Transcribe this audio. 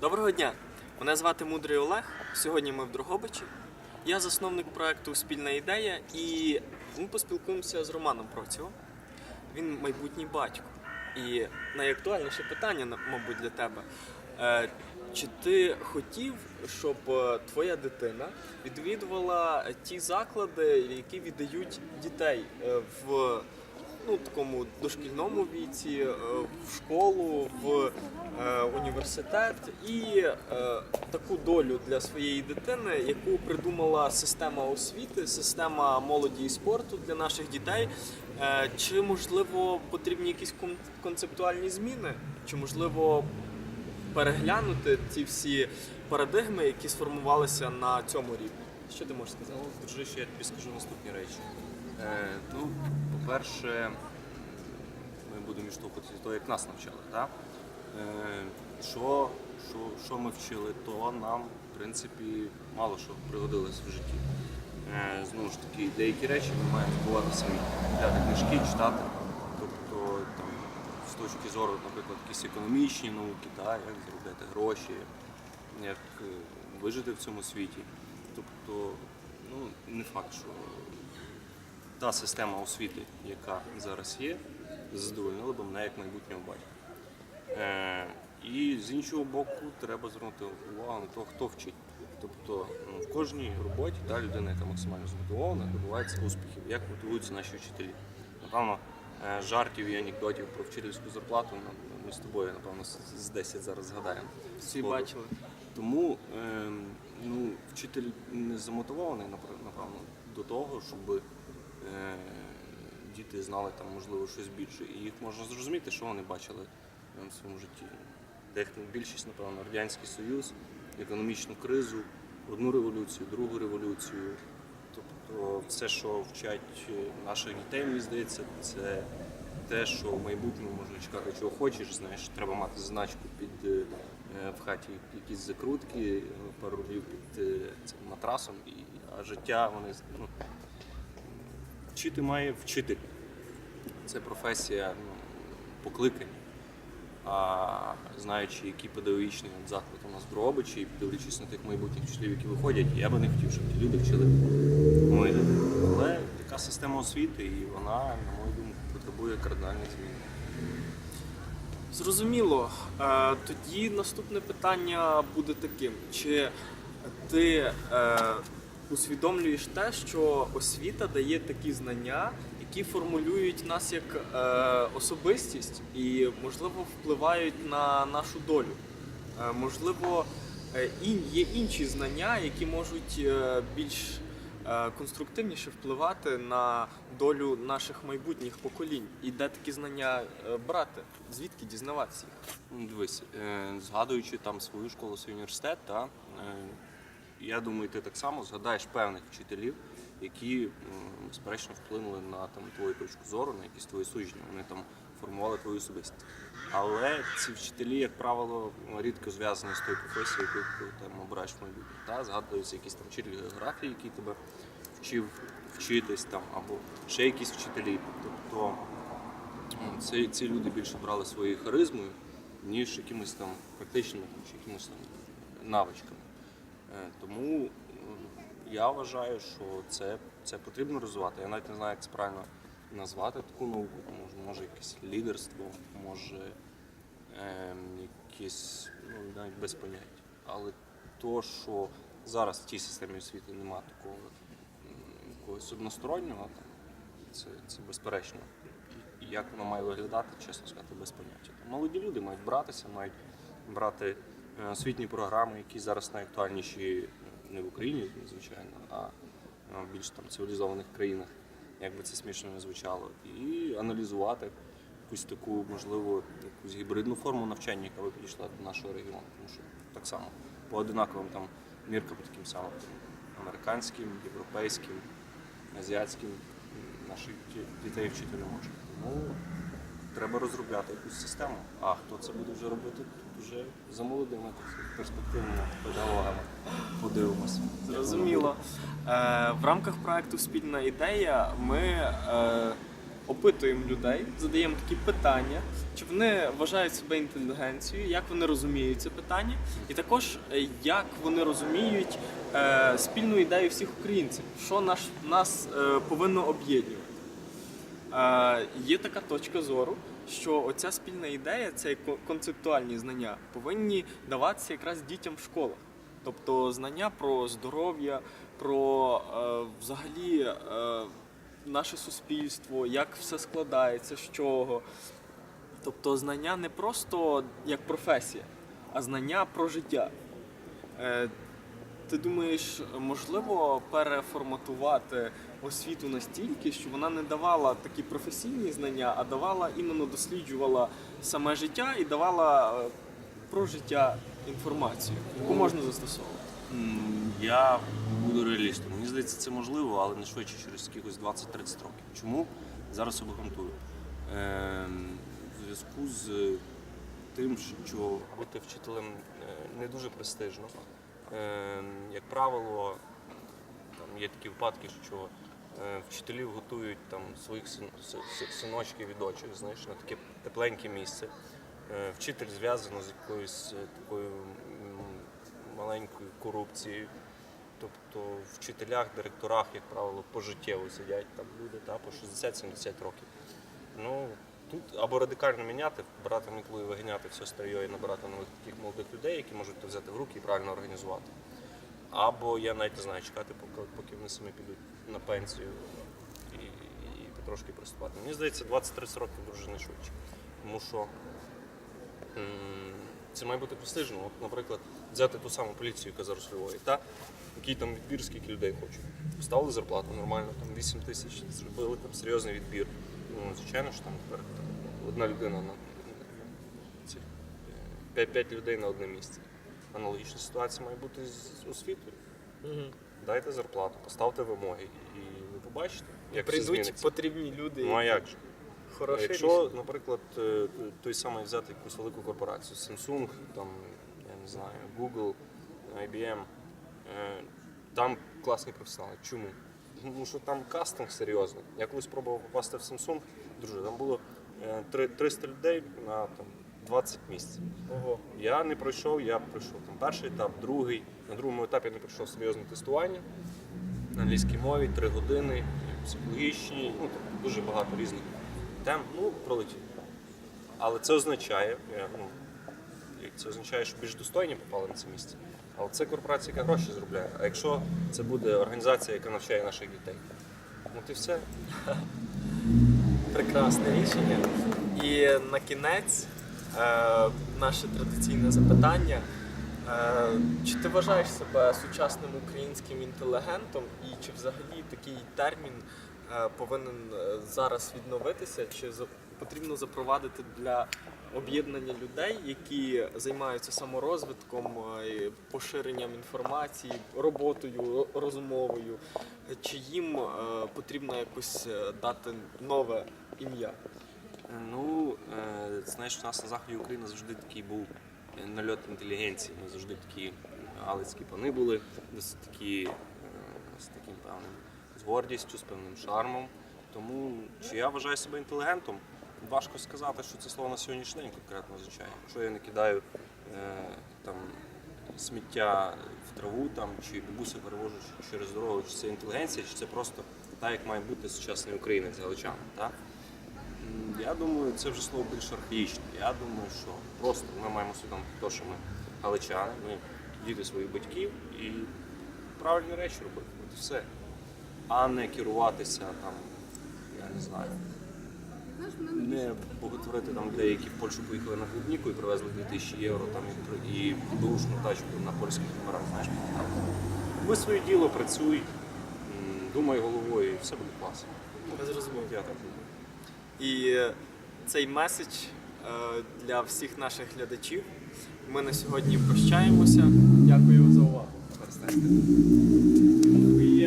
Доброго дня! Мене звати Мудрий Олег. Сьогодні ми в Дрогобичі. Я засновник проекту Спільна ідея і ми поспілкуємося з Романом Процєвом. Він майбутній батько. І найактуальніше питання, мабуть, для тебе. Чи ти хотів, щоб е, твоя дитина відвідувала ті заклади, які віддають дітей е, в ну, такому дошкільному віці, е, в школу, в університет і таку долю для своєї дитини, яку придумала система освіти, система молоді і спорту для наших дітей. Чи можливо потрібні якісь кон- концептуальні зміни? Чи можливо переглянути ці всі парадигми, які сформувалися на цьому рівні? Що ти можеш сказати? Ну, дружище, я тобі скажу наступні речі. Е, ну, по-перше, ми будемо відштовхуватися від того, як нас навчали. Так? Е, що, що, що ми вчили, то нам, в принципі, мало що пригодилось в житті. Е, знову ж таки, деякі речі ми маємо збувати самі. Взяти книжки, читати. Точки зору, наприклад, якісь економічні науки, та, як заробляти гроші, як е, вижити в цьому світі. Тобто, ну, не факт, що та система освіти, яка зараз є, задовольнила б мене як майбутнього батька. Е, і з іншого боку, треба звернути увагу на те, хто вчить. Тобто ну, в кожній роботі та людина, яка максимально змотивована, добувається успіхів, як мотивуються наші вчителі. Напевно, жартів і анекдотів про вчительську зарплату ну, ми з тобою, напевно, з- з 10 зараз згадаємо. Всі Сходу. бачили. Тому ем, ну, вчитель не замотивований, напевно, до того, щоб е, діти знали там, можливо, щось більше. І їх можна зрозуміти, що вони бачили е, в своєму житті. Дехто більшість, напевно, Радянський Союз, економічну кризу, одну революцію, другу революцію. Тобто все, що вчать е, наших дітей, мені здається, це те, що в майбутньому можна чекати, чого хочеш. Знаєш, треба мати значку під е, е, в хаті якісь закрутки, е, пару рублів під е, цим матрасом, і, а життя вони ну, вчити має вчитель. Це професія ну, покликання. А знаючи, який педагогічний заклад у нас в Дрогобичі, і дивлячись на тих майбутніх вчителів, які виходять, я би не хотів, щоб ті люди вчили мої. Але така система освіти, і вона, на мою думку, потребує кардинальних змін. Зрозуміло. Е, Тоді наступне питання буде таким: чи ти е, усвідомлюєш те, що освіта дає такі знання, які формулюють нас як е, особистість і, можливо, впливають на нашу долю? Е, можливо, е, є інші знання, які можуть е, більш е, конструктивніше впливати на долю наших майбутніх поколінь. І де такі знання брати? Звідки дізнаватися їх? Ну, Дивись, згадуючи там свою школу, свій університет, та, я думаю, ти так само згадаєш певних вчителів, які безперечно вплинули на там, твою точку зору, на якісь твої судження, вони там формували твою особистість. Але ці вчителі, як правило, рідко зв'язані з тою професією, яку ти там обираєш майбутнє. Та? Згадуються якісь там вчителі географії, який тебе вчив вчитись там, або ще якісь вчителі. Тобто ці, ці люди більше брали своєю харизмою, ніж якимось там практичними чи якимось там навичками. Е, Тому я вважаю, що це, це потрібно розвивати. Я навіть не знаю, як це правильно назвати таку науку. Може, може якесь лідерство, може ем, якесь, ну навіть без поняття. Але то, що зараз в тій системі освіти немає такого якогось одностороннього, це, це безперечно. Як воно має виглядати, чесно сказати, без поняття. Молоді люди мають братися, мають брати е, освітні програми, які зараз найактуальніші е, не в Україні, звичайно, а в більш там цивілізованих країнах, як би це смішно не звучало, і аналізувати якусь таку, можливо, якусь гібридну форму навчання, яка би підійшла до нашого регіону. Тому що так само по одинаковим там міркам таким самим там, американським, європейським, азіатським наших дітей вчити не може. Треба розробляти якусь систему. А хто це буде вже робити, тут вже за молодими перспективними педагогами подивимося. Зрозуміло. Е, в рамках проекту Спільна ідея ми е, опитуємо людей, задаємо такі питання, чи вони вважають себе інтелігенцією, як вони розуміють це питання, і також е, як вони розуміють е, спільну ідею всіх українців, що наш, нас е, повинно об'єднувати. Є така точка зору, що оця спільна ідея, це концептуальні знання, повинні даватися якраз дітям в школах. Тобто знання про здоров'я, про е, взагалі е, наше суспільство, як все складається, з чого. Тобто знання не просто як професія, а знання про життя. Е, ти думаєш, можливо переформатувати освіту настільки, що вона не давала такі професійні знання, а давала іменно досліджувала саме життя і давала е, про життя інформацію, яку можна застосовувати? Я буду реалістом. Мені здається, це можливо, але не швидше через якихось 20-30 років. Чому? Зараз обґрунтую. Ем, В зв'язку з тим, що бути вчителем е, не дуже престижно. Ем, Як правило, там є такі випадки, що е, вчителів готують там своїх синочків і дочок, знаєш, на таке тепленьке місце. Е, Вчитель зв'язано з якоюсь е, такою маленькою корупцією. Тобто в вчителях, директорах, як правило, пожиттєво сидять там люди та, по 60-70 років. Ну, тут або радикально міняти, брати мітлу і виганяти все старе і набирати нових таких молодих людей, які можуть це взяти в руки і правильно організувати. Або я навіть не знаю, чекати, поки, поки вони самі підуть на пенсію і, і потрошки приступати. Мені здається, 20-30 років дуже не швидше. Тому що це має бути престижно. От, наприклад, взяти ту саму поліцію, яка зараз Львові, та який там відбір, скільки людей хочуть. Поставили зарплату нормально, там 8 тисяч, зробили там серйозний відбір. Ну, звичайно ж, там тепер одна людина на ці, 5, людей на одне місце. Аналогічна ситуація має бути з освітою. Дайте зарплату, поставте вимоги, і ви побачите, як все Прийдуть зміниться. потрібні люди. Ну а як же? Хороше Якщо, рішення. наприклад, е, той самий взяти якусь велику корпорацію, Samsung, там, я не знаю, Google, IBM, е, там класні професіонали. Чому? Тому що там кастинг серйозний. Я колись пробував попасти в Samsung, друже, там було е, 300 людей на там, 20 місць. Ого. Я не пройшов, я пройшов там перший етап, другий. На другому етапі не пройшов серйозне тестування на англійській мові, три години, психологічні, ну тобто дуже багато різних тем. Ну, пролетів. Але це означає, я, ну, це означає, що більш достойні попали на це місце. Але це корпорація, яка гроші заробляє. А якщо це буде організація, яка навчає наших дітей, ну ти все. Прекрасне рішення. І на кінець е, наше традиційне запитання. Е, чи ти вважаєш себе сучасним українським інтелігентом, і чи взагалі такий термін е, повинен зараз відновитися, чи потрібно запровадити для об'єднання людей, які займаються саморозвитком, е, поширенням інформації, роботою ро- розумовою, чи їм е, потрібно якось е, дати нове ім'я? Ну, знаєш, у нас на заході України завжди такий був нальот інтелігенції. Ми завжди такі галицькі пани були, досить такі з таким певним з гордістю, з певним шармом. Тому чи я вважаю себе інтелігентом? Важко сказати, що це слово на сьогоднішній день конкретно означає. Якщо я не кидаю е, там сміття в траву там, чи бабуся перевожу через дорогу, чи це інтелігенція, чи це просто так, як має бути сучасний українець галичанин. Так? Я думаю, це вже слово більш архаїчне. Я думаю, що просто ми маємо усвідомити те, що ми галичани, ми діти своїх батьків і правильні речі робити. От все. А не керуватися там, я не знаю. Не боготворити там людей, які в Польщу поїхали на клубніку і привезли 2000 євро там і, і бушну тачку на польських номерах, знаєш. Ви своє діло працюй, думай головою, і все буде класно. Я зрозумів. Я так думаю. І е, цей меседж е, для всіх наших глядачів. Ми на сьогодні прощаємося. Дякую за увагу.